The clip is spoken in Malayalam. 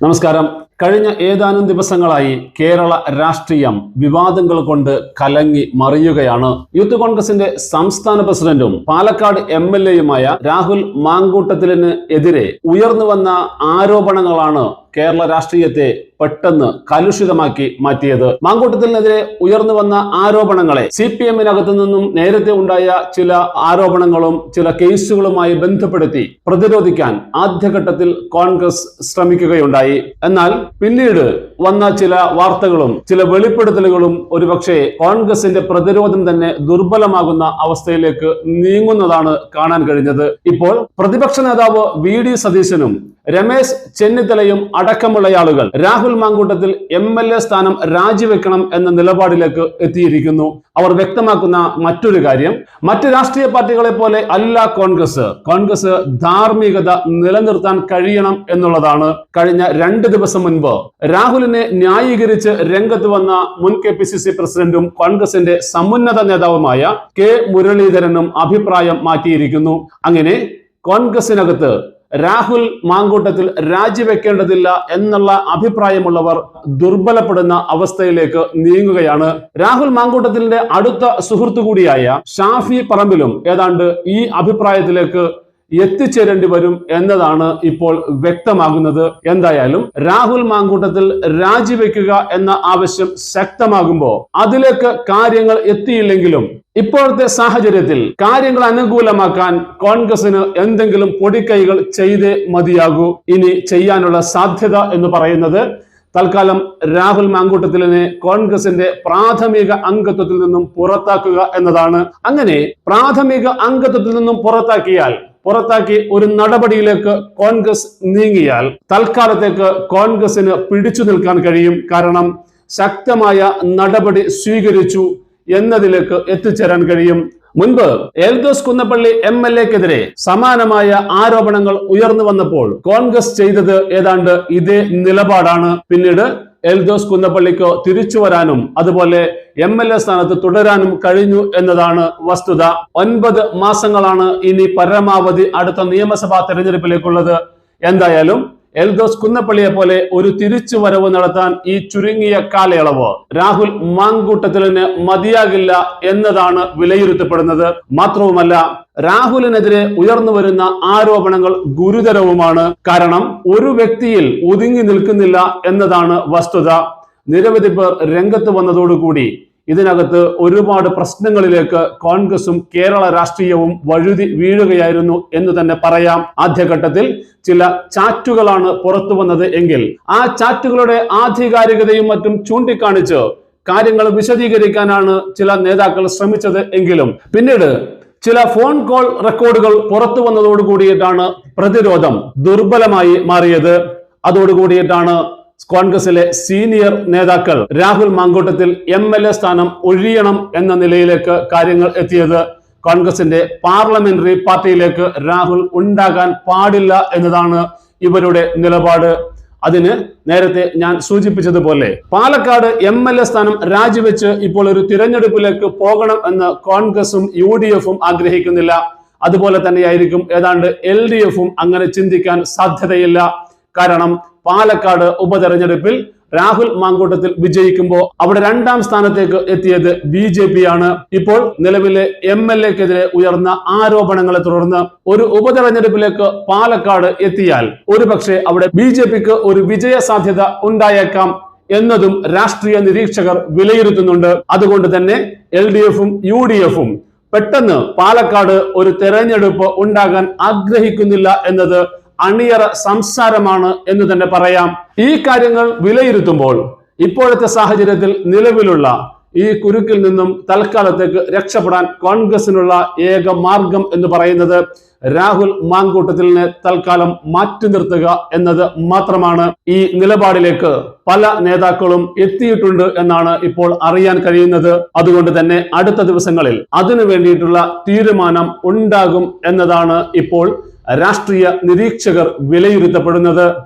നമസ്കാരം. കഴിഞ്ഞ ഏതാനും ദിവസങ്ങളായി കേരള രാഷ്ട്രീയം വിവാദങ്ങൾ കൊണ്ട് കലങ്ങി മറിയുകയാണ്. യൂത്ത് കോൺഗ്രസിന്റെ സംസ്ഥാന പ്രസിഡന്റും പാലക്കാട് എം എൽ എയുമായ രാഹുൽ മാങ്കൂട്ടത്തിലിന് എതിരെ ഉയർന്നു വന്ന ആരോപണങ്ങളാണ് കേരള രാഷ്ട്രീയത്തെ പെട്ടെന്ന് കലുഷിതമാക്കി മാറ്റിയത്. മാങ്കൂട്ടത്തിനെതിരെ ഉയർന്നു വന്ന ആരോപണങ്ങളെ സി പി എമ്മിനകത്തു നിന്നും നേരത്തെ ഉണ്ടായ ചില ആരോപണങ്ങളും ചില കേസുകളുമായി ബന്ധപ്പെടുത്തി പ്രതിരോധിക്കാൻ ആദ്യഘട്ടത്തിൽ കോൺഗ്രസ് ശ്രമിക്കുകയുണ്ടായി. എന്നാൽ പിന്നീട് വന്ന ചില വാർത്തകളും ചില വെളിപ്പെടുത്തലുകളും ഒരുപക്ഷെ കോൺഗ്രസിന്റെ പ്രതിരോധം തന്നെ ദുർബലമാകുന്ന അവസ്ഥയിലേക്ക് നീങ്ങുന്നതാണ് കാണാൻ കഴിഞ്ഞത്. ഇപ്പോൾ പ്രതിപക്ഷ നേതാവ് വി ഡി സതീശനും രമേശ് ചെന്നിത്തലയും അടക്കമുള്ളയാളുകൾ Rahul Mamkootathil M L A സ്ഥാനം രാജിവെക്കണം എന്ന നിലപാടിലേക്ക് എത്തിയിരിക്കുന്നു. അവർ വ്യക്തമാക്കുന്ന മറ്റൊരു കാര്യം മറ്റ് രാഷ്ട്രീയ പാർട്ടികളെ പോലെ അല്ല കോൺഗ്രസ്. കോൺഗ്രസ് ധാർമ്മികത നിലനിർത്താൻ കഴിയണം എന്നുള്ളതാണ്. കഴിഞ്ഞ രണ്ട് ദിവസം മുൻപ് രാഹുലിനെ ന്യായീകരിച്ച് രംഗത്ത് വന്ന മുൻ കെ പി സി സി പ്രസിഡന്റും കോൺഗ്രസിന്റെ സമുന്നത നേതാവുമായ കെ മുരളീധരനും അഭിപ്രായം മാറ്റിയിരിക്കുന്നു. അങ്ങനെ കോൺഗ്രസിനകത്ത് രാഹുൽ മാങ്കൂട്ടത്തിൽ രാജിവെക്കേണ്ടതില്ല എന്നുള്ള അഭിപ്രായമുള്ളവർ ദുർബലപ്പെടുന്ന അവസ്ഥയിലേക്ക് നീങ്ങുകയാണ്. രാഹുൽ മാങ്കൂട്ടത്തിന്റെ അടുത്ത സുഹൃത്തു കൂടിയായ ഷാഫി പറമ്പിലും ഏതാണ്ട് ഈ അഭിപ്രായത്തിലേക്ക് എത്തിച്ചേരേണ്ടി വരും എന്നതാണ് ഇപ്പോൾ വ്യക്തമാകുന്നത്. എന്തായാലും രാഹുൽ മാങ്കൂട്ടത്തിൽ രാജിവെക്കുക എന്ന ആവശ്യം ശക്തമാകുമ്പോൾ അതിലേക്ക് കാര്യങ്ങൾ എത്തിയില്ലെങ്കിലും ഇപ്പോഴത്തെ സാഹചര്യത്തിൽ കാര്യങ്ങൾ അനുകൂലമാക്കാൻ കോൺഗ്രസിന് എന്തെങ്കിലും പൊടിക്കൈകൾ ചെയ്തേ മതിയാകൂ. ഇനി ചെയ്യാനുള്ള സാധ്യത എന്ന് പറയുന്നത് തൽക്കാലം രാഹുൽ മാങ്കൂട്ടത്തിലിനെ കോൺഗ്രസിന്റെ പ്രാഥമിക അംഗത്വത്തിൽ നിന്നും പുറത്താക്കുക എന്നതാണ്. അങ്ങനെ പ്രാഥമിക അംഗത്വത്തിൽ നിന്നും പുറത്താക്കിയാൽ പുറത്താക്കി ഒരു നടപടിയിലേക്ക് കോൺഗ്രസ് നീങ്ങിയാൽ തൽക്കാലത്തേക്ക് കോൺഗ്രസിന് പിടിച്ചു നിൽക്കാൻ കഴിയും. കാരണം ശക്തമായ നടപടി സ്വീകരിച്ചു എന്നതിലേക്ക് എത്തിച്ചേരാൻ കഴിയും. മുൻപ് എൽദോസ് കുന്നപ്പള്ളി എം എൽ എക്കെതിരെ സമാനമായ ആരോപണങ്ങൾ ഉയർന്നു വന്നപ്പോൾ കോൺഗ്രസ് ചെയ്തത് ഏതാണ്ട് ഇതേ നിലപാടാണ്. പിന്നീട് എൽദോസ് കുന്നപ്പള്ളിക്ക് തിരിച്ചു വരാനും അതുപോലെ എം എൽ എ സ്ഥാനത്ത് തുടരാനും കഴിഞ്ഞു എന്നതാണ് വസ്തുത. ഒൻപത് മാസങ്ങളാണ് ഇനി പരമാവധി അടുത്ത നിയമസഭാ തെരഞ്ഞെടുപ്പിലേക്കുള്ളത്. എന്തായാലും എൽദോസ് കുന്നപ്പള്ളിയെ പോലെ ഒരു തിരിച്ചുവരവ് നടത്താൻ ഈ ചുരുങ്ങിയ കാലയളവ്. രാഹുൽ മാങ്കൂട്ടത്തിലിന് മതിയാകില്ല എന്നതാണ് വിലയിരുത്തപ്പെടുന്നത്. മാത്രവുമല്ല രാഹുലിനെതിരെ ഉയർന്നു വരുന്ന ആരോപണങ്ങൾ ഗുരുതരവുമാണ്. കാരണം ഒരു വ്യക്തിയിൽ ഒതുങ്ങി നിൽക്കുന്നില്ല എന്നതാണ് വസ്തുത. നിരവധി പേർ രംഗത്ത് വന്നതോടുകൂടി ഇതിനകത്ത് ഒരുപാട് പ്രശ്നങ്ങളിലേക്ക് കോൺഗ്രസും കേരള രാഷ്ട്രീയവും വഴുതി വീഴുകയായിരുന്നു എന്ന് തന്നെ പറയാം. ആദ്യഘട്ടത്തിൽ ചില ചാറ്റുകളാണ് പുറത്തു വന്നത് എങ്കിൽ ആ ചാറ്റുകളുടെ ആധികാരികതയും മറ്റും ചൂണ്ടിക്കാണിച്ച് കാര്യങ്ങൾ വിശദീകരിക്കാനാണ് ചില നേതാക്കൾ ശ്രമിച്ചത് എങ്കിലും പിന്നീട് ചില ഫോൺ കോൾ റെക്കോർഡുകൾ പുറത്തു വന്നതോടുകൂടിയിട്ടാണ് പ്രതിരോധം ദുർബലമായി മാറിയത്. അതോടുകൂടിയിട്ടാണ് കോൺഗ്രസിലെ സീനിയർ നേതാക്കൾ Rahul Mamkootathil M L A സ്ഥാനം ഒഴിയണം എന്ന നിലയിലേക്ക് കാര്യങ്ങൾ എത്തിയത് കോൺഗ്രസിന്റെ പാർലമെന്ററി പാർട്ടിയിലേക്ക് രാഹുൽ ഉണ്ടാകാൻ പാടില്ല എന്നതാണ് ഇവരുടെ നിലപാട്. അതിന് നേരത്തെ ഞാൻ സൂചിപ്പിച്ചതുപോലെ പാലക്കാട് എം എൽ എ സ്ഥാനം രാജിവെച്ച് ഇപ്പോൾ ഒരു തിരഞ്ഞെടുപ്പിലേക്ക് പോകണം എന്ന് കോൺഗ്രസും യു ഡി എഫും ആഗ്രഹിക്കുന്നില്ല. അതുപോലെ തന്നെയായിരിക്കും ഏതാണ്ട് എൽ ഡി എഫും അങ്ങനെ ചിന്തിക്കാൻ സാധ്യതയില്ല. കാരണം പാലക്കാട് ഉപതെരഞ്ഞെടുപ്പിൽ രാഹുൽ മാങ്കൂട്ടത്തിൽ വിജയിക്കുമ്പോൾ അവിടെ രണ്ടാം സ്ഥാനത്തേക്ക് എത്തിയത് ബി ജെ പി ആണ് ഇപ്പോൾ നിലവിലെ എം എൽ എക്കെതിരെ ഉയർന്ന ആരോപണങ്ങളെ തുടർന്ന് ഒരു ഉപതെരഞ്ഞെടുപ്പിലേക്ക് പാലക്കാട് എത്തിയാൽ ഒരുപക്ഷെ അവിടെ ബി ജെ പിക്ക് ഒരു വിജയ സാധ്യത ഉണ്ടായേക്കാം എന്നതും രാഷ്ട്രീയ നിരീക്ഷകർ വിലയിരുത്തുന്നുണ്ട്. അതുകൊണ്ട് തന്നെ എൽ ഡി എഫും യു ഡി എഫും പെട്ടെന്ന് പാലക്കാട് ഒരു തെരഞ്ഞെടുപ്പ് ഉണ്ടാകാൻ ആഗ്രഹിക്കുന്നില്ല എന്നത് അണിയറ സംസാരമാണ് എന്ന് തന്നെ പറയാം. ഈ കാര്യങ്ങൾ വിലയിരുത്തുമ്പോൾ ഇപ്പോഴത്തെ സാഹചര്യത്തിൽ നിലവിലുള്ള ഈ കുരുക്കിൽ നിന്നും തൽക്കാലത്തേക്ക് രക്ഷപ്പെടാൻ കോൺഗ്രസിനുള്ള ഏക മാർഗം എന്ന് പറയുന്നത് രാഹുൽ മാങ്കൂട്ടത്തിലിനെ തൽക്കാലം മാറ്റി നിർത്തുക എന്നത് മാത്രമാണ്. ഈ നിലപാടിലേക്ക് പല നേതാക്കളും എത്തിയിട്ടുണ്ട് എന്നാണ് ഇപ്പോൾ അറിയാൻ കഴിയുന്നത്. അതുകൊണ്ട് തന്നെ അടുത്ത ദിവസങ്ങളിൽ അതിനു വേണ്ടിയിട്ടുള്ള തീരുമാനം ഉണ്ടാകും എന്നതാണ് ഇപ്പോൾ രാഷ്ട്രീയ നിരീക്ഷകർ വിലയിരുത്തപ്പെടുന്നത്.